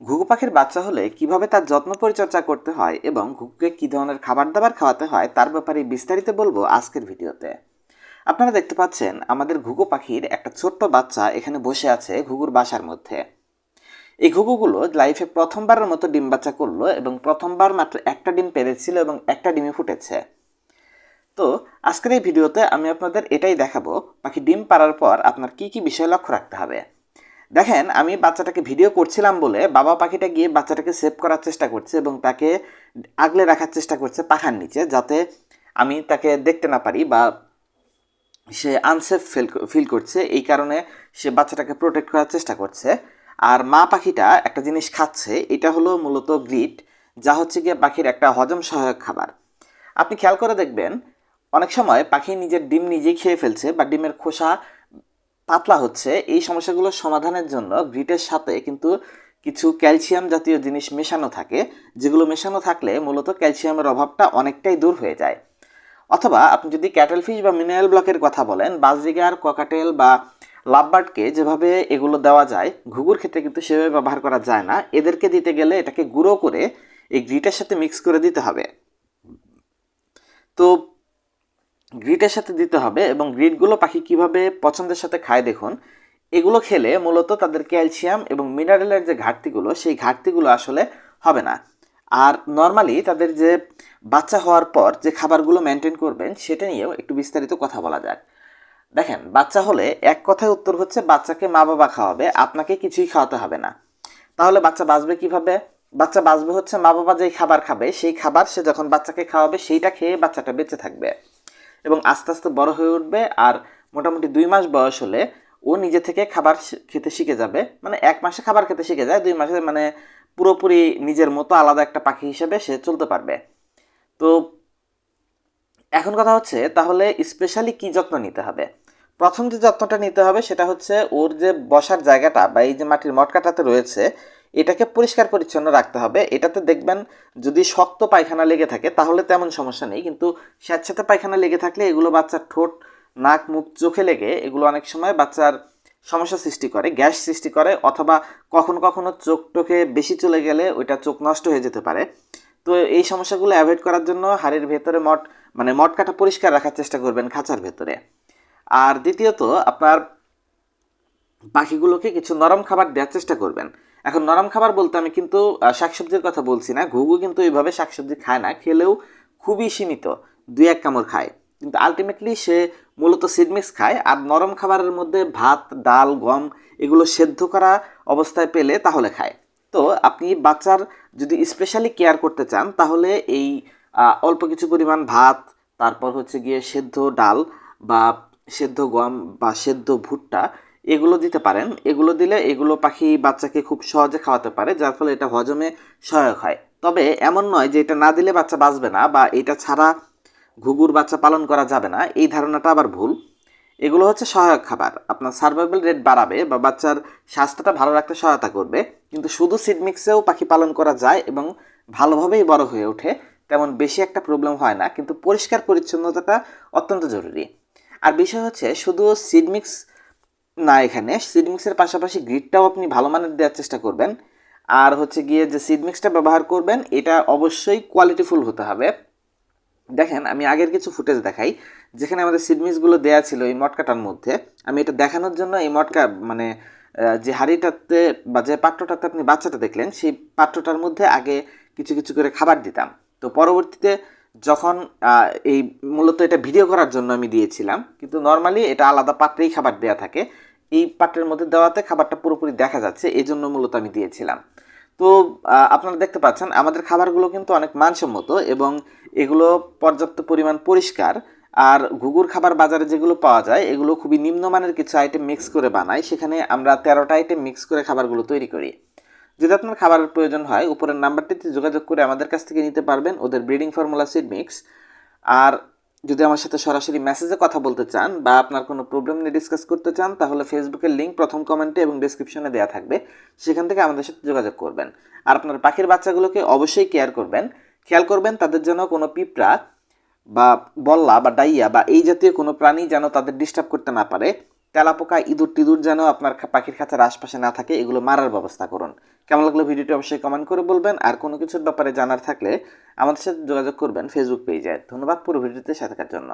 ঘুঘু পাখির বাচ্চা হলে কীভাবে তার যত্ন পরিচর্যা করতে হয় এবং ঘুঘুকে কী ধরনের খাবার দাবার খাওয়াতে হয়, তার ব্যাপারে বিস্তারিত বলব আজকের ভিডিওতে। আপনারা দেখতে পাচ্ছেন, আমাদের ঘুঘু পাখির একটা ছোট্ট বাচ্চা এখানে বসে আছে ঘুঘুর বাসার মধ্যে। এই ঘুঘুগুলো লাইফে প্রথমবারের মতো ডিম বাচ্চা করল এবং প্রথমবার মাত্র একটা ডিম পেরেছিল এবং একটা ডিমে ফুটেছে। তো, আজকের এই ভিডিওতে আমি আপনাদের এটাই দেখাবো, পাখি ডিম পাড়ার পর আপনার কি কি বিষয় লক্ষ্য রাখতে হবে। দেখেন, আমি বাচ্চাটাকে ভিডিও করছিলাম বলে বাবা পাখিটা গিয়ে বাচ্চাটাকে সেভ করার চেষ্টা করছে এবং তাকে আগলে রাখার চেষ্টা করছে পাখার নিচে যাতে আমি তাকে দেখতে না পারি বা সে আনসেফ ফিল ফিল করছে। এই কারণে সে বাচ্চাটাকে প্রোটেক্ট করার চেষ্টা করছে। আর মা পাখিটা একটা জিনিস খাচ্ছে, এটা হলো মূলত গ্রিট যা হচ্ছে গিয়ে পাখির একটা হজম সহায়ক খাবার। আপনি খেয়াল করে দেখবেন, অনেক সময় পাখি নিজের ডিম নিজেই খেয়ে ফেলছে বা ডিমের খোসা পাতলা হচ্ছে, এই সমস্যাগুলোর সমাধানের জন্য গ্রিটের সাথে কিন্তু কিছু ক্যালসিয়াম জাতীয় জিনিস মেশানো থাকে, যেগুলো মেশানো থাকলে মূলত ক্যালসিয়ামের অভাবটা অনেকটাই দূর হয়ে যায়। অথবা আপনি যদি ক্যাটেল ফিশ বা মিনারেল ব্লকের কথা বলেন বাজরিগার ককাটেল বা লাভবার্ডকে যেভাবে এগুলো দেওয়া যায়, ঘুঘুর ক্ষেত্রে কিন্তু সেভাবে ব্যবহার করা যায় না। এদেরকে দিতে গেলে এটাকে গুঁড়ো করে এই গ্রিটের সাথে মিক্স করে দিতে হবে। তো গ্রিটের সাথে দিতে হবে এবং গ্রিটগুলো পাখি কীভাবে পছন্দের সাথে খায় দেখুন। এগুলো খেলে মূলত তাদের ক্যালসিয়াম এবং মিনারেলের যে ঘাটতিগুলো, সেই ঘাটতিগুলো আসলে হবে না। আর নর্মালি তাদের যে বাচ্চা হওয়ার পর যে খাবারগুলো মেনটেন করবেন, সেটা নিয়েও একটু বিস্তারিত কথা বলা যাক। দেখেন, বাচ্চা হলে এক কথায় উত্তর হচ্ছে, বাচ্চাকে মা বাবা খাওয়াবে, আপনাকে কিছুই খাওয়াতে হবে না। তাহলে বাচ্চা বাঁচবে কীভাবে? বাচ্চা বাঁচবে হচ্ছে মা বাবা যেই খাবার খাবে, সেই খাবার সে যখন বাচ্চাকে খাওয়াবে, সেইটা খেয়ে বাচ্চাটা বেঁচে থাকবে। এবং আস্তে আস্তে বড় হয়ে উঠবে আর মোটামুটি দুই মাস বয়স হলে ও নিজে থেকে খাবার খেতে শিখে যাবে। মানে এক মাসে খাবার খেতে শিখে যায়, দুই মাসে মানে পুরোপুরি নিজের মতো আলাদা একটা পাখি হিসেবে সে চলতে পারবে। তো এখন কথা হচ্ছে, তাহলে স্পেশালি কি যত্ন নিতে হবে? প্রথম যে যত্নটা নিতে হবে সেটা হচ্ছে ওর যে বসার জায়গাটা বা এই যে মাটির মটকাটাতে রয়েছে এটাকে পরিষ্কার পরিচ্ছন্ন রাখতে হবে। এটাতে দেখবেন যদি শক্ত পায়খানা লেগে থাকে, তাহলে তেমন সমস্যা নেই। কিন্তু স্যাঁতস্যাঁতে পায়খানা লেগে থাকলে এগুলো বাচ্চার ঠোঁট, নাক, মুখ, চোখে লেগে এগুলো অনেক সময় বাচ্চার সমস্যা সৃষ্টি করে, গ্যাস সৃষ্টি করে অথবা কখনো কখনো চোখ টোকে বেশি চলে গেলে ওইটা চোখ নষ্ট হয়ে যেতে পারে। তো এই সমস্যাগুলো অ্যাভয়েড করার জন্য হাড়ির ভেতরে মট মানে মটকাটা পরিষ্কার রাখার চেষ্টা করবেন খাঁচার ভেতরে। আর দ্বিতীয়ত, আপনার পাখিগুলোকে কিছু নরম খাবার দেওয়ার চেষ্টা করবেন। এখন নরম খাবার বলতে আমি কিন্তু শাকসবজির কথা বলছি না। ঘুঘু কিন্তু এইভাবে শাকসবজি খায় না, খেলেও খুবই সীমিত, দুই এক কামড় খায়। কিন্তু আলটিমেটলি সে মূলত সিডমিক্স খায়। আর নরম খাবারের মধ্যে ভাত, ডাল, গম এগুলো সেদ্ধ করা অবস্থায় পেলে তাহলে খায়। তো আপনি বাচ্চার যদি স্পেশালি কেয়ার করতে চান, তাহলে এই অল্প কিছু পরিমাণ ভাত, তারপর হচ্ছে গিয়ে সেদ্ধ ডাল বা সেদ্ধ গম বা সেদ্ধ ভুট্টা এগুলো দিতে পারেন। এগুলো দিলে এগুলো পাখি বাচ্চাকে খুব সহজে খাওয়াতে পারে, যার ফলে এটা হজমে সহায়ক হয়। তবে এমন নয় যে এটা না দিলে বাচ্চা বাঁচবে না বা এটা ছাড়া ঘুঘুর বাচ্চা পালন করা যাবে না, এই ধারণাটা আবার ভুল। এগুলো হচ্ছে সহায়ক খাবার। আপনার সার্ভাইভাল রেট বাড়াবে বা বাচ্চার স্বাস্থ্যটা ভালো রাখতে সহায়তা করবে। কিন্তু শুধু সিড মিক্সেও পাখি পালন করা যায় এবং ভালোভাবেই বড় হয়ে ওঠে, তেমন বেশি একটা প্রবলেম হয় না। কিন্তু পরিষ্কার পরিচ্ছন্নতাটা অত্যন্ত জরুরি। আর বিষয় হচ্ছে শুধু সিড মিক্স না এখানে। সিড মিক্সের পাশাপাশি গ্রিডটাও আপনি ভালো মানের দেওয়ার চেষ্টা করবেন। আর হচ্ছে গিয়ে যে সিড মিক্সটা ব্যবহার করবেন, এটা অবশ্যই কোয়ালিটিফুল হতে হবে। দেখেন, আমি আগের কিছু ফুটেজ দেখাই। যেখানে আমাদের সিডমিক্সগুলো দেয়া ছিল এই মটকাটার মধ্যে। আমি এটা দেখানোর জন্য এই মটকা মানে যে হাঁড়িটাতে বা যে পাত্রটাতে আপনি বাচ্চাটা দেখলেন, সেই পাত্রটার মধ্যে আগে কিছু কিছু করে খাবার দিতাম। তো পরবর্তীতে যখন এই মূলত এটা ভিডিও করার জন্য আমি দিয়েছিলাম, কিন্তু নর্মালি এটা আলাদা পাত্রেই খাবার দেওয়া থাকে। এই পাত্রের মধ্যে দেওয়াতে খাবারটা পুরোপুরি দেখা যাচ্ছে এই জন্য মূলত আমি দিয়েছিলাম। তো আপনারা দেখতে পাচ্ছেন, আমাদের খাবারগুলো কিন্তু অনেক মানসম্মত এবং এগুলো পর্যাপ্ত পরিমাণ পরিষ্কার। আর ঘুঘুর খাবার বাজারে যেগুলো পাওয়া যায়, এগুলো খুবই নিম্নমানের কিছু আইটেম মিক্স করে বানাই। সেখানে আমরা তেরোটা আইটেম মিক্স করে খাবারগুলো তৈরি করি। যদি আপনার খাবারের প্রয়োজন হয়, উপরের নাম্বারটিতে যোগাযোগ করে আমাদের কাছ থেকে নিতে পারবেন ওদের ব্রিডিং ফর্মুলা সিড মিক্স। আর যদি আমার সাথে সরাসরি মেসেজে কথা বলতে চান বা আপনার কোনো প্রবলেম নিয়ে ডিসকাস করতে চান, তাহলে ফেসবুকের লিঙ্ক প্রথম কমেন্টে এবং ডিসক্রিপশনে দেওয়া থাকবে। সেখান থেকে আমাদের সাথে যোগাযোগ করবেন। আর আপনার পাখির বাচ্চাগুলোকে অবশ্যই কেয়ার করবেন। খেয়াল করবেন, তাদের যেন কোনো পিঁপড়া বা বল্লা বা ডাইয়া বা এই জাতীয় কোনো প্রাণী যেন তাদের ডিস্টার্ব করতে না পারে। তেলাপোকা ইঁদুর টিদুর যেন আপনার পাখির খাঁচার আশপাশে না থাকে, এগুলো মারার ব্যবস্থা করুন। কেমন লাগল ভিডিওটি অবশ্যই কমেন্ট করে বলবেন। আর কোনো কিছুর ব্যাপারে জানার থাকলে আমাদের সাথে যোগাযোগ করবেন ফেসবুক পেজে ধন্যবাদ পুরো ভিডিওতে সাথে থাকার জন্য।